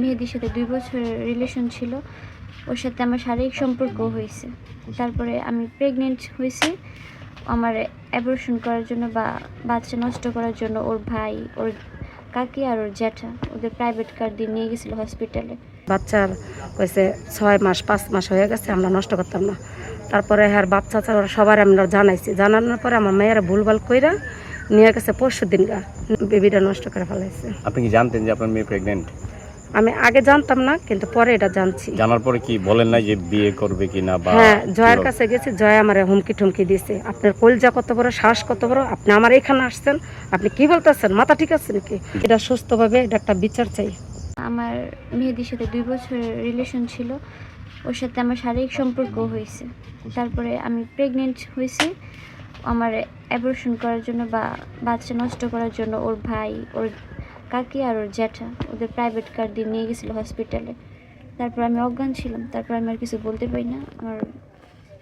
মেহেদির সাথে দুই বছরের রিলেশন ছিল। ওর সাথে আমার শারীরিক সম্পর্ক হয়েছে। তারপরে আমি প্রেগনেন্ট হয়েছি। আমার অ্যাবর্শন করার জন্য বা বাচ্চা নষ্ট করার জন্য ওর ভাই ওর কাকি আর ওর জ্যাঠা ওদের প্রাইভেট কার দিয়ে নিয়ে গেছিল হসপিটালে বাচ্চার কইছে ছয় মাস পাঁচ মাস হয়ে গেছে আমরা নষ্ট করতাম না। তারপরে হ্যাঁ বাচ্চা চাচ্চা সবার আমরা জানাইছি। জানানোর পরে আমার মেয়েরা ভুলভাল কইরা নিয়ে গেছে পরশু দিন গা। বেবিটা নষ্ট করে ফেলাইছে। আপনি কি জানতেন যে আপনার মেয়ে প্রেগনেন্ট আমি আগে জানতাম না কিন্তু পরে এটা জানছি। জানার পরে কি বলেন নাই যে বিয়ে করবে কিনা বা হ্যাঁ জয়ের কাছে গেছি জয় আমার হুমকি ঠুমকি দিয়েছে আপনার কলজা কত বড় শ্বাস কত বড় আপনি আমার এখানে আসছেন আপনি কি বলতেছেন? মাথা ঠিক আছে নাকি? এটা সুস্থভাবে এটা একটা বিচার চাই। আমার মেহেদির সাথে দুই বছরের রিলেশন ছিল। ওর সাথে আমার শারীরিক সম্পর্ক হয়েছে। তারপরে আমি প্রেগনেন্ট হয়েছি। আমার অ্যাবর্শন করার জন্য বা বাচ্চা নষ্ট করার জন্য ওর ভাই ওর কাকি আর ওর জ্যাঠা ওদের প্রাইভেট কার দিয়ে নিয়ে গেছিল হসপিটালে তারপর আমি অজ্ঞান ছিলাম তারপর আমি আর কিছু বলতে পারি না। আমার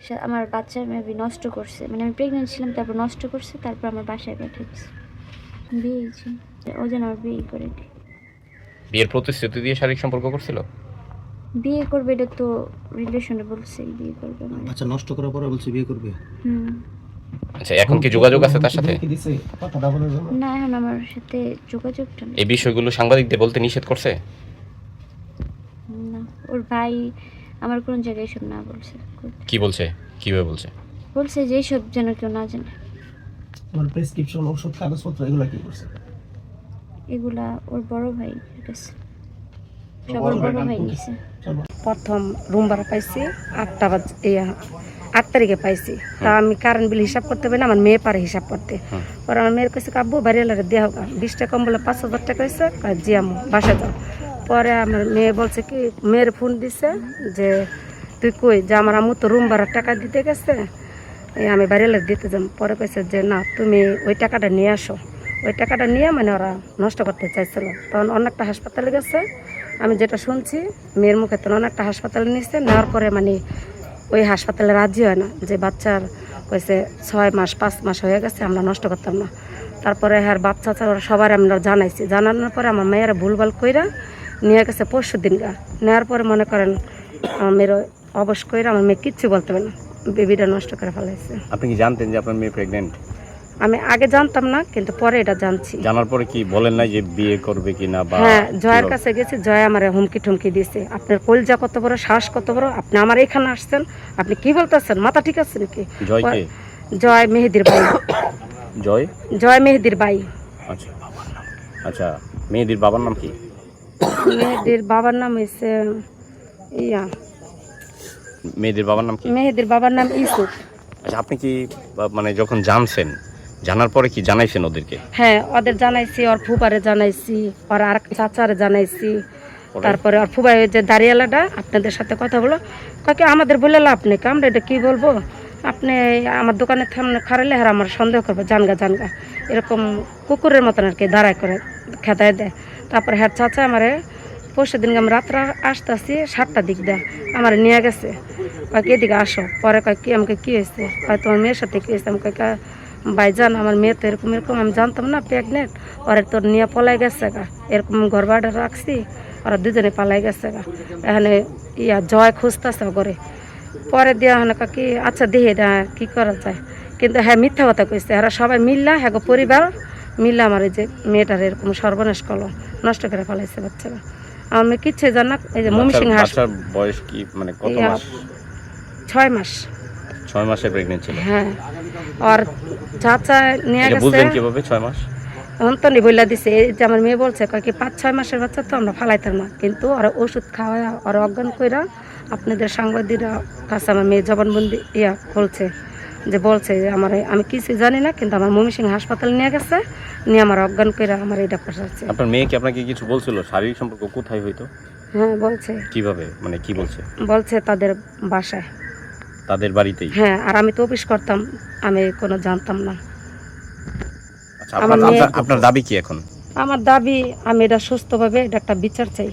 সা- আমার বাচ্চা মেবি নষ্ট করছে। মানে আমি প্রেগনেন্ট ছিলাম তারপর নষ্ট করছে তারপর আমার বাসায় পাঠিয়েছে। বিয়েছি ও যেন আমার বিয়ে করে দিই। বিয়ের প্রতিশ্রুতি দিয়ে শারীরিক সম্পর্ক করছিল? বিয়ে করবে এটা তো রিলেশনে বলছে বিয়ে করবে আমার আচ্ছা নষ্ট করার পরে বলছে বিয়ে করবে? হুম। আচ্ছা এখন কি যোগাযোগ আছে তার সাথে? না এখন আমার সাথে যোগাযোগটা নেই। এই বিষয়গুলো সাংবাদিকদের বলতে নিষেধ করছে? না ওর ভাই আমার কোন জায়গায় এসব না বলছে। কি বলছে? কীভাবে বলছে? বলছে যে এইসব যেন কেউ না জানে। আমার প্রেসক্রিপশন ওষুধ কাগজপত্র এগুলো কি করছে? এগুলা ওর বড় ভাই গেছে সবার বড় ভাই নিছে। প্রথম রুম ভাড়া পাইছি আটটা বাজ ইয়া আট তারিখে পাইছি। তা আমি কারেন্ট বিল হিসাব করতে পারি না আমার মেয়ে পারে হিসাব করতে। হুম। পরে আমার মেয়ের কাছে কাব্বু বাড়ি এলাকা দেওয়া হোক। বিশ টাকা কম বলে পাঁচ হাজার টাকা হয়েছে জি আমু বাসা যাও। পরে আমার মেয়ে বলছে কি মেয়ের ফোন দিছে যে তুই কই? যে আমার আম্মু তো রুম ভাড়া টাকা দিতে গেছে আমি বাড়ি এলাকা দিতে যাম পরে কইছে যে না তুমি ওই টাকাটা নিয়ে আসো। ওই টাকাটা নিয়ে মানে ওরা নষ্ট করতে চাইছিল। তখন অনেকটা হাসপাতালে গেছে। আমি যেটা শুনছি মেয়ের মুখে তখন অনেকটা হাসপাতালে নিচ্ছে নেওয়ার পরে মানে ওই হাসপাতালে রাজি হয় না, যে বাচ্চার কইছে ছয় মাস, পাঁচ মাস হয়ে গেছে, আমরা নষ্ট করতাম না। তারপরে হ্যাঁ বাচ্চা ছাড়া সবার আমরা জানাইছি। জানানোর পরে আমার মেয়েরা ভুলভাল কইরা নিয়ে গেছে পরশু দিন গা। নেওয়ার পরে মনে করেন আমার মেয়ের অবশ্য কইরা আমার মেয়ে কিচ্ছু বলতে পারে না। বেবিটা নষ্ট করে ফেলাইছে। আপনি কি জানতেন যে আপনার মেয়ে প্রেগনেন্ট আমি আগে জানতাম না কিন্তু পরে এটা জানছি। জানার পরে কি বলেন না যে বিয়ে করবে কিনা বা হ্যাঁ জয়ের কাছে গেছি জয় আমার হুমকি ঠুমকি দিয়েছে আপনার কলজা কত বড় শ্বাস কত বড় আপনি আমার এখানে আসছেন আপনি কি বলতেছেন? মাথা ঠিক আছে নাকি? জয়কে জয় মেহেদির ভাই। জয়? জয় মেহেদির ভাই। আচ্ছা আচ্ছা মেয়েদের বাবার নাম কি? মেহেদির বাবার নাম হয়েছে ইয়া। মেহেদির বাবার নাম কি? মেহেদির বাবার নাম ইসুফ আচ্ছা আপনি কি মানে যখন জানছেন জানার পরে কি জানাইছেন ওদেরকে? হ্যাঁ ওদের জানাইছি ওর ফুপারে জানাইছি ওর আর চাচারে জানাইছি। তারপরে ওর ফুবাই যে দাঁড়িয়ালাটা আপনাদের সাথে কথা বলো। কাকে আমাদের বলে লাভ নেই আমরা এটা কি বলব? আপনি আমার দোকানের সামনে খারালে আর আমার সন্দেহ করব জানগা জানগা। এরকম কুকুরের মতন আর কি দাঁড়ায় করে খেদায় দেয়। তারপরে হ্যাঁ চাচা আমারে পরশু দিনকে আমি রাত্রে আসতেছি সাতটা দিক দেয় আমার নিয়ে গেছে। কয়েক এদিকে আসো। পরে কয় কি আমাকে কি হয়েছে? কয় তোমার মেয়ের সাথে কি হয়েছে? আমি কয় কা- ভাইজান আমার মেয়ে তো এরকম এরকম আমি জানতাম না প্রেগনেন্ট ওরা তোর নিয়ে পলাই গেছে গা। এরকম ঘর বাড়ি রাখছি ওরা দুজনে পালাই গেছে গা। এখানে ইয়া জয় খুঁজতেছে করে পরে দিয়া হনে কি আচ্ছা দেখি এটা কি করা যায়। কিন্তু হ্যাঁ মিথ্যা কথা কইছে এরা সবাই মিললা হ্যাঁ গো পরিবার। মিললা আমার এই যে মেয়েটার এরকম সর্বনাশ করল নষ্ট করে ফেলাইছে বাচ্চারা। আমার মেয়ে কিচ্ছু জানা এই যে মমি সিং হাস বয়স কি মানে কত মাস? ছয় মাস। ছয় মাসে প্রেগনেন্ট ছিল? হ্যাঁ। আর চাচা নিয়ে গেছে। কীভাবে? মাস? অন্তনি বইলা দিছে এই যে আমার মেয়ে বলছে কয় কি পাঁচ ছয় মাসের বাচ্চা তো আমরা ফালাইতাম না। কিন্তু আর ওষুধ খাওয়া আর অজ্ঞান কইরা আপনাদের সাংবাদিকরা কাছে আমার মেয়ে জবানবন্দি ইয়া বলছে যে বলছে যে আমার আমি কিছু জানি না কিন্তু আমার মমি সিং হাসপাতালে নিয়ে গেছে নিয়ে আমার অজ্ঞান কইরা আমার এটা পাঠাচ্ছে। আপনার মেয়ে কি আপনাকে কিছু বলছিল? শারীরিক সম্পর্ক কোথায় হইতো? হ্যাঁ বলছে। কীভাবে? মানে কি বলছে? বলছে তাদের বাসায়। তাদের বাড়িতেই? হ্যাঁ আর আমি তো অফিস করতাম আমি কোনো জানতাম না। আচ্ছা আমার আপনার দাবি কি এখন? আমার দাবি আমি এটা সুস্থভাবে এটা একটা বিচার চাই।